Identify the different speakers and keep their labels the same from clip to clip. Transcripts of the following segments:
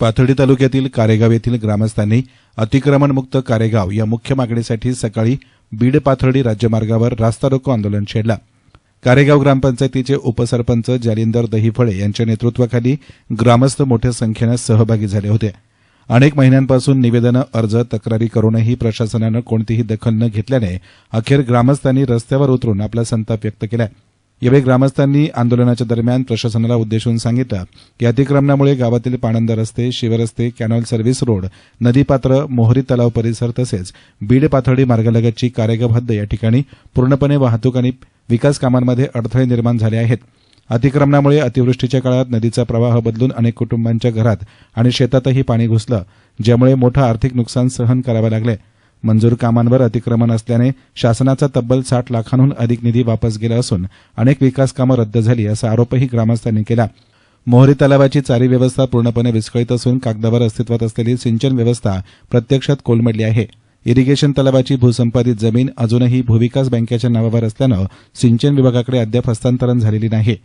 Speaker 1: पाथर्डी तालुक्यातील कारेगाव येथील ग्रामस्थांनी अतिक्रमणमुक्त कारेगाव या मुख्य मागणीसाठी सकाळी बीड पाथर्डी राज्यमार्गावर रास्ता रोको आंदोलन छेडला. कारेगाव ग्रामपंचायतीचे उपसरपंच जालिंदर दहिफळे यांच्या नेतृत्वाखाली ग्रामस्थ मोठ्या संख्येनं सहभागी झाले होते. अनेक महिन्यांपासून निवेदनं अर्ज तक्रारी करूनही प्रशासनानं कोणतीही दखल न घेतल्याने अखेर ग्रामस्थांनी रस्त्यावर उतरून आपला संताप व्यक्त केला आहे यावेळी ग्रामस्थांनी आंदोलनाच्या दरम्यान प्रशासनाला उद्देशून सांगितलं. की अतिक्रमणामुळे गावातील पाणंद रस्ते शिवरस्ते कॅनॉल सर्व्हिस रोड नदीपात्र मोहरी तलाव परिसर तसेच बीड पाथर्डी मार्गालगतची कारेगाव हद्द या ठिकाणी पूर्णपणे वाहतूक आणि विकास कामांमध्ये अडथळे निर्माण झाले आहेत. अतिक्रमणामुळे अतिवृष्टीच्या काळात नदीचा प्रवाह बदलून अनेक कुटुंबांच्या घरात आणि शेतातही पाणी घुसलं ज्यामुळे मोठं आर्थिक नुकसान सहन करावं लागलंय. मंजूर कामांवर अतिक्रमण असल्याने शासनाचा तब्बल साठ लाखांहून अधिक निधी वापस गेला असून अनेक विकास कामं रद्द झाली असा आरोपही ग्रामस्थांनी केला. मोहरी तलावाची चारी व्यवस्था पूर्णपणे विस्कळीत असून कागदावर अस्तित्वात असलेली सिंचन व्यवस्था प्रत्यक्षात कोलमडली आहे. इरिगेशन तलावाची भूसंपादित जमीन अजूनही भूविकास बँकेच्या नावावर असल्यानं सिंचन विभागाकडे अद्याप हस्तांतरण झालेली नाही.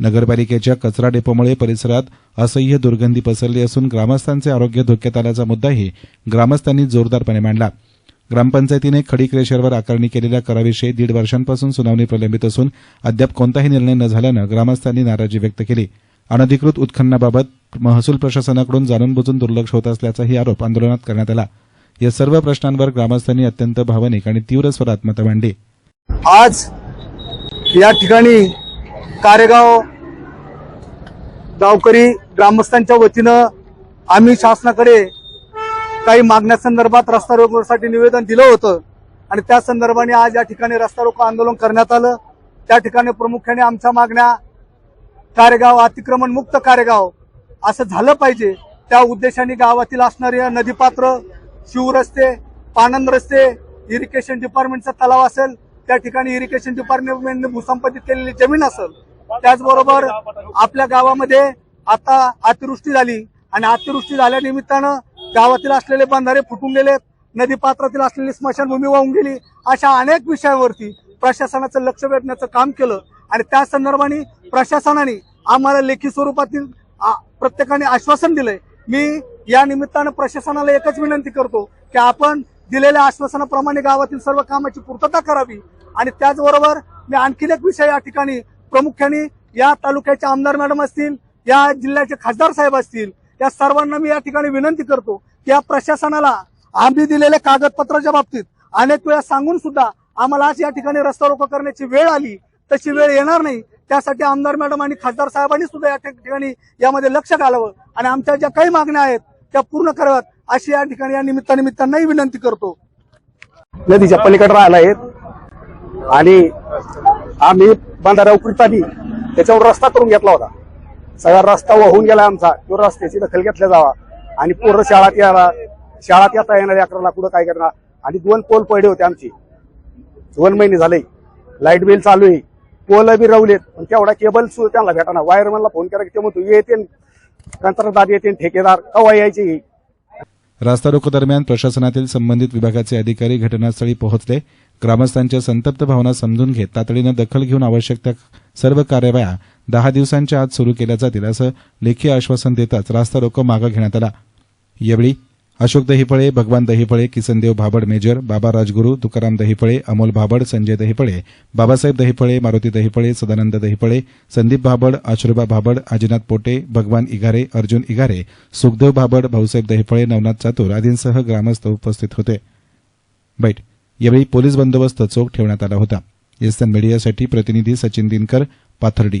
Speaker 1: नगरपालिकेच्या कचरा डेपोमुळे परिसरात असह्य दुर्गंधी पसरली असून ग्रामस्थांचे आरोग्य धोक्यात आल्याचा मुद्दाही ग्रामस्थांनी जोरदारपणे मांडला. ग्रामपंचायतीने खडी क्रेशरवर आकारणी केलेल्या कराविषयी दीड वर्षांपासून सुनावणी प्रलंबित असून अद्याप कोणताही निर्णय न झाल्यानं ग्रामस्थांनी नाराजी व्यक्त केली. अनधिकृत उत्खननाबाबत महसूल प्रशासनाकडून जाणून बुजून दुर्लक्ष होत असल्याचाही आरोप आंदोलनात करण्यात आला. या सर्व प्रश्नांवर ग्रामस्थांनी अत्यंत भावनिक आणि तीव्र स्वरात मतं मांडली.
Speaker 2: आज या ठिकाणी कारेगाव गावकरी ग्रामस्थांच्या वतीनं आम्ही शासनाकडे काही मागण्यासंदर्भात रस्ता रोकोसाठी निवेदन दिलं होतं. आणि त्या संदर्भाने आज या ठिकाणी रस्ता रोको आंदोलन करण्यात आलं. त्या ठिकाणी प्रामुख्याने आमच्या मागण्या कारेगाव अतिक्रमण मुक्त कारेगाव असं झालं पाहिजे. त्या उद्देशाने गावातील असणारे नदीपात्र शिवरस्ते पानंद रस्ते इरिगेशन डिपार्टमेंटचा तलाव असेल त्या ठिकाणी इरिगेशन डिपार्टमेंटने भूसंपादित केलेली जमीन असेल त्याचबरोबर आपल्या गावामध्ये आता अतिवृष्टी झाली. आणि अतिवृष्टी झाल्या निमित्तानं गावातील असलेले बंधारे फुटून गेलेत नदीपात्रातील असलेली स्मशानभूमी वाहून गेली. अशा अनेक विषयावरती प्रशासनाचं लक्ष वेधण्याचं काम केलं. आणि त्या संदर्भाने प्रशासनाने आम्हाला लेखी स्वरूपातील आ, प्रत्येकाने आश्वासन दिलंय. मी या निमित्तानं प्रशासनाला एकच विनंती करतो की आपण दिलेल्या आश्वासनाप्रमाणे गावातील सर्व कामाची पूर्तता करावी. आणि त्याचबरोबर मी आणखीन एक विषय या ठिकाणी प्रामुख्याने या तालुक्याचे आमदार मॅडम असतील या जिल्ह्याचे खासदार साहेब असतील या सर्वांना मी या ठिकाणी विनंती करतो की या प्रशासनाला आम्ही दिलेल्या कागदपत्राच्या बाबतीत अनेक वेळा सांगून सुद्धा आम्हाला आज या ठिकाणी रस्ता रोको करण्याची वेळ आली तशी वेळ येणार नाही. त्यासाठी आमदार मॅडम आणि खासदार साहेबांनी सुद्धा या ठिकाणी यामध्ये लक्ष घालावं आणि आमच्या ज्या काही मागण्या आहेत त्या पूर्ण कराव्यात अशी या ठिकाणी या निमित्तानिमित्तांनाही विनंती करतो.
Speaker 3: नदीच्या पलीकडे राहिला आहेत आणि आम्ही बांधाऱ्या उपरीतानी त्याच्यावर रस्ता करून घेतला होता. सगळा रस्ता वाहून गेला आमचा. तो रस्त्याची दखल घेतल्या जावा. आणि पोरं शाळात यायला शाळात येता येणार अकराला कुठं काय करणार? आणि दोन पोल पडले होते आमचे. दोन महिने झाले. लाइट बिल चालू आहे. पोल बी रवलेत. पण तेवढा केबल सुरू त्यांना भेटाना. वायरमॅनला फोन करा की ते म्हणतो येते कंत्राटदार येते ठेकेदार. कवा यायचे
Speaker 1: रास्ता रोको दरम्यान प्रशासनातील संबंधित विभागाचे अधिकारी घटनास्थळी पोहोचले. ग्रामस्थांच्या संतप्त भावना समजून घेत तातडीनं दखल घेऊन आवश्यक त्या सर्व कार्यवाया दहा दिवसांच्या आत सुरू केल्या जातील असं लेखी आश्वासन देताच रास्ता रोको मागं घेण्यात आला. यावेळी अशोक दहिफळे भगवान दहिफळे किसनदेव भाबड मेजर बाबा राजगुरू तुकाराम दहिफळे अमोल भाबड संजय दहिफळे बाबासाहेब दहिफळे मारुती दहिफळे सदानंद दहिफळे संदीप भाबड आशुर्बा भाबड आजीनाथ पोटे भगवान इघारे अर्जुन इघारे सुखदेव भाबड भाऊसाहेब दहिफळे नवनाथ चातुर आदींसह ग्रामस्थ उपस्थित होते. बैठ यावेळी पोलीस बंदोबस्त चोख ठेवण्यात आला होता. एसएन मीडियासाठी प्रतिनिधी सचिन दिनकर पाथर्डी.